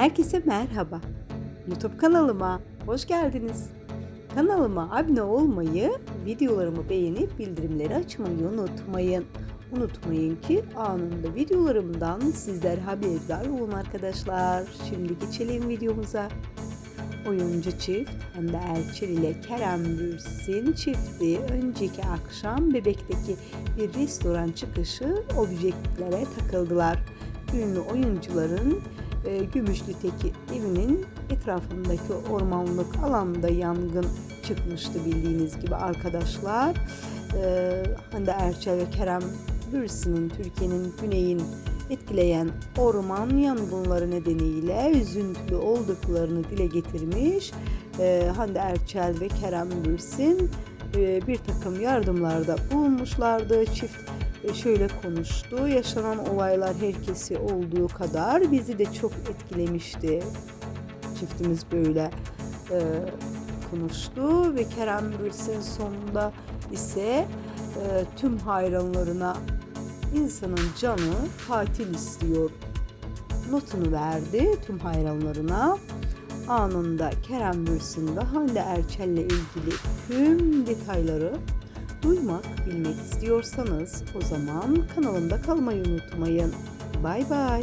Herkese merhaba. YouTube kanalıma hoş geldiniz. Kanalıma abone olmayı, videolarımı beğenip bildirimleri açmayı unutmayın. Unutmayın ki anında videolarımdan sizler haberdar olun arkadaşlar. Şimdi geçelim videomuza. Oyuncu çift Hande Erçel ile Kerem Bürsin çifti önceki akşam Bebek'teki bir restoran çıkışı objektlere takıldılar. Ünlü oyuncuların e, Gümüşlü'teki evinin etrafındaki ormanlık alanda yangın çıkmıştı bildiğiniz gibi arkadaşlar. E, Hande Erçel ve Kerem Bürsin'in Türkiye'nin güneyin etkileyen orman yangınları nedeniyle üzüntülü olduklarını dile getirmiş. E, Hande Erçel ve Kerem Bürsin e, bir takım yardımlarda bulunmuşlardı. Çift şöyle konuştu. Yaşanan olaylar herkesi olduğu kadar bizi de çok etkilemişti. Çiftimiz böyle e, konuştu ve Kerem Bürsin sonunda ise e, tüm hayranlarına insanın canı tatil istiyor notunu verdi tüm hayranlarına. Anında Kerem Bürsin ve Hande Erçel'le ilgili tüm detayları duymak, bilmek istiyorsanız o zaman kanalımda kalmayı unutmayın. Bay bay.